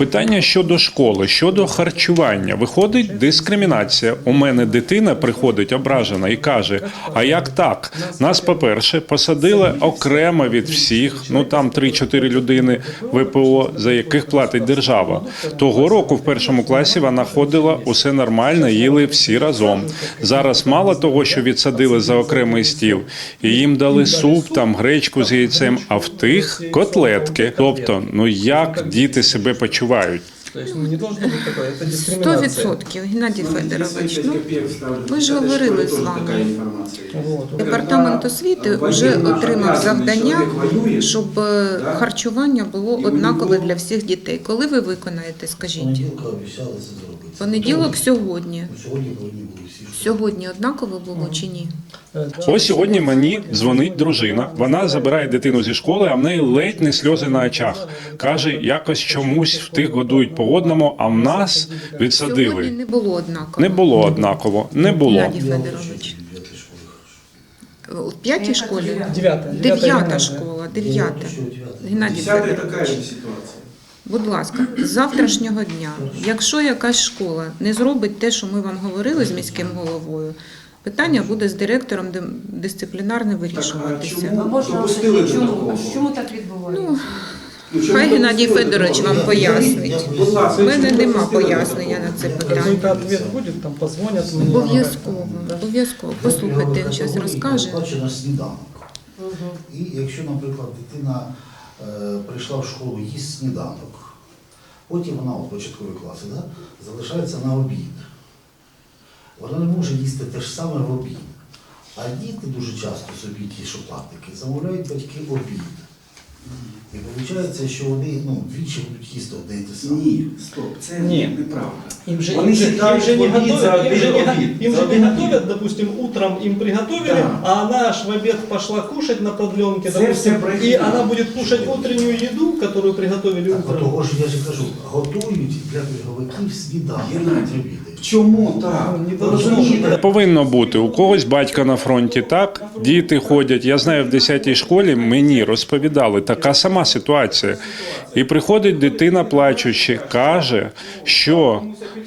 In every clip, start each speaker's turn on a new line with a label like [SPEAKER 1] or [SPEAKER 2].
[SPEAKER 1] Питання щодо школи, щодо харчування. Виходить дискримінація. У мене дитина приходить ображена і каже: А як так? Нас, по-перше, посадили окремо від всіх, ну там 3-4 людини ВПО, за яких платить держава. Того року в першому класі вона ходила, усе нормально, їли всі разом. Зараз мало того, що відсадили за окремий стіл, і їм дали суп, там гречку з яйцем, а в тих котлетки. Тобто, ну як діти себе почувають?
[SPEAKER 2] road То есть ну, не должно быть такое, это
[SPEAKER 3] Сто
[SPEAKER 2] дискриминация.
[SPEAKER 3] відсотків, Геннадій Федорович. Ну, ми ж говорили з вами.
[SPEAKER 2] Вот.
[SPEAKER 3] Департамент освіти вже отримав завдання, щоб е, харчування було однакове для всіх дітей. Коли ви виконаєте, скажіть?
[SPEAKER 4] Понеділка обіцяли це зробити.
[SPEAKER 3] Понеділок сьогодні.
[SPEAKER 4] Ну, Сьогодні повинні були всі.
[SPEAKER 3] Сьогодні однаково було чи ні?
[SPEAKER 2] Э, да.
[SPEAKER 1] Ось сьогодні мені дзвонить дружина. Вона забирає дитину зі школи, а в неї ледь не сльози на очах. Каже, якось чомусь в тих годують по одному, а в нас
[SPEAKER 3] Сьогодні
[SPEAKER 1] відсадили.
[SPEAKER 3] не було однаково.
[SPEAKER 1] Не було однаково, не було.
[SPEAKER 3] Федорович. У п'ятій школі?
[SPEAKER 2] Девятая.
[SPEAKER 3] Дев'ята
[SPEAKER 2] гимназия.
[SPEAKER 3] школа, дев'ята. Геннадій Федорович. Будь ласка, з завтрашнього дня, якщо якась школа не зробить те, що ми вам говорили з міським головою, питання буде з директором дисциплінарне вирішуватися.
[SPEAKER 5] чому?
[SPEAKER 6] А можна
[SPEAKER 5] Допустили
[SPEAKER 6] чому,
[SPEAKER 5] такого.
[SPEAKER 6] чому так відбувається?
[SPEAKER 3] Хай Геннадій Федорович вам пояснить. У мене нема пояснення на це питання.
[SPEAKER 2] ответ будет, там позвонят мне.
[SPEAKER 3] Обов'язково, обов'язково. Послухайте, він зараз розкаже.
[SPEAKER 4] Оплачено сніданок. І якщо, наприклад, дитина е, прийшла в школу, їсть сніданок, потім вона от початкові класи, да, залишається на обід. Вона не може їсти те ж саме в обід. А діти дуже часто собі ті шоплатники замовляють батьки обід. І виходить, що вони ну, двічі будуть їсти одне і те саме.
[SPEAKER 5] Ні, стоп, це
[SPEAKER 2] Ні.
[SPEAKER 5] неправда.
[SPEAKER 2] Им же,
[SPEAKER 5] Вони
[SPEAKER 2] им же, им
[SPEAKER 5] сідають
[SPEAKER 2] же не
[SPEAKER 5] за
[SPEAKER 2] готовят, им же не, го-
[SPEAKER 5] обід,
[SPEAKER 2] им
[SPEAKER 5] за
[SPEAKER 2] же не
[SPEAKER 5] один
[SPEAKER 2] готовят, допустим, утром им приготовили,
[SPEAKER 5] Да.
[SPEAKER 2] а она аж в обед пошла кушать на продленке,
[SPEAKER 5] Це
[SPEAKER 2] допустим,
[SPEAKER 5] все брехня.
[SPEAKER 2] и она будет кушать утреннюю еду, которую приготовили
[SPEAKER 4] Так,
[SPEAKER 2] утром.
[SPEAKER 4] того ж я ж і кажу, готують для пільговиків сніданок.
[SPEAKER 5] Геннадій. Чому так?
[SPEAKER 2] Ну, не
[SPEAKER 5] розумієте?
[SPEAKER 1] Повинно бути у когось батька на фронті. Так діти ходять. Я знаю, в 10-й школі мені розповідали така сама ситуація. І приходить дитина, плачучи, каже, що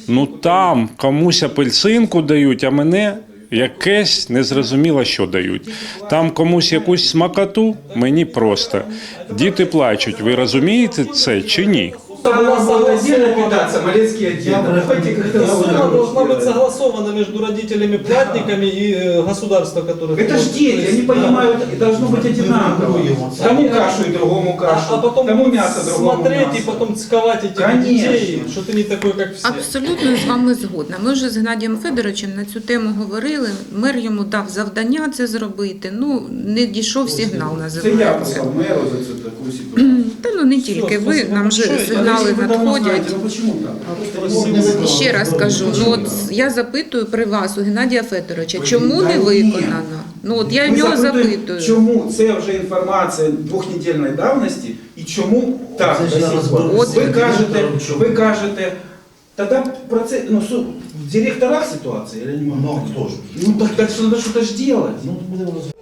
[SPEAKER 1] ну там комусь апельсинку дають, а мене. Якесь незрозуміло, що дають. Там комусь якусь смакоту, мені просто. Діти плачуть. Ви розумієте це чи ні?
[SPEAKER 5] Она будет отдельно питаться, Малецкий отдельно. Давайте как-то
[SPEAKER 2] Сумма должна быть
[SPEAKER 5] организовать.
[SPEAKER 2] согласована между родителями, платниками и э, государством, которое...
[SPEAKER 5] Это ж дети, они понимают, и должно быть одинаково. Кому кашу и другому
[SPEAKER 2] А,
[SPEAKER 5] кашу,
[SPEAKER 2] а потом
[SPEAKER 5] кому мясо, другому
[SPEAKER 2] смотреть
[SPEAKER 5] мясо.
[SPEAKER 2] и потом цковать этих
[SPEAKER 5] Конечно.
[SPEAKER 2] детей, что ты не такой, как все.
[SPEAKER 3] Абсолютно з вами згодна. Ми вже з Геннадієм Федоровичем на цю тему говорили. Мер йому дав завдання це зробити. Ну не дійшов сигнал,
[SPEAKER 5] Це я
[SPEAKER 3] називається.
[SPEAKER 5] послав меру за цю таку ситуацію.
[SPEAKER 3] Та ну не тільки ви, нам вже сигнали надходять.
[SPEAKER 5] Ну?
[SPEAKER 3] І ще раз кажу, ну от я запитую при вас у Геннадія Федоровича, чому не виконано? Ну от я в нього запитую.
[SPEAKER 5] Чому це вже інформація двохнедільної давності і чому так. Ви кажете, ви кажете, тоді про це ну су- в директорах ситуація, я не
[SPEAKER 4] Ну,
[SPEAKER 5] можу.
[SPEAKER 4] а хто ж?
[SPEAKER 5] Ну так, так що треба щось робити.
[SPEAKER 4] Ну, будемо розуміти.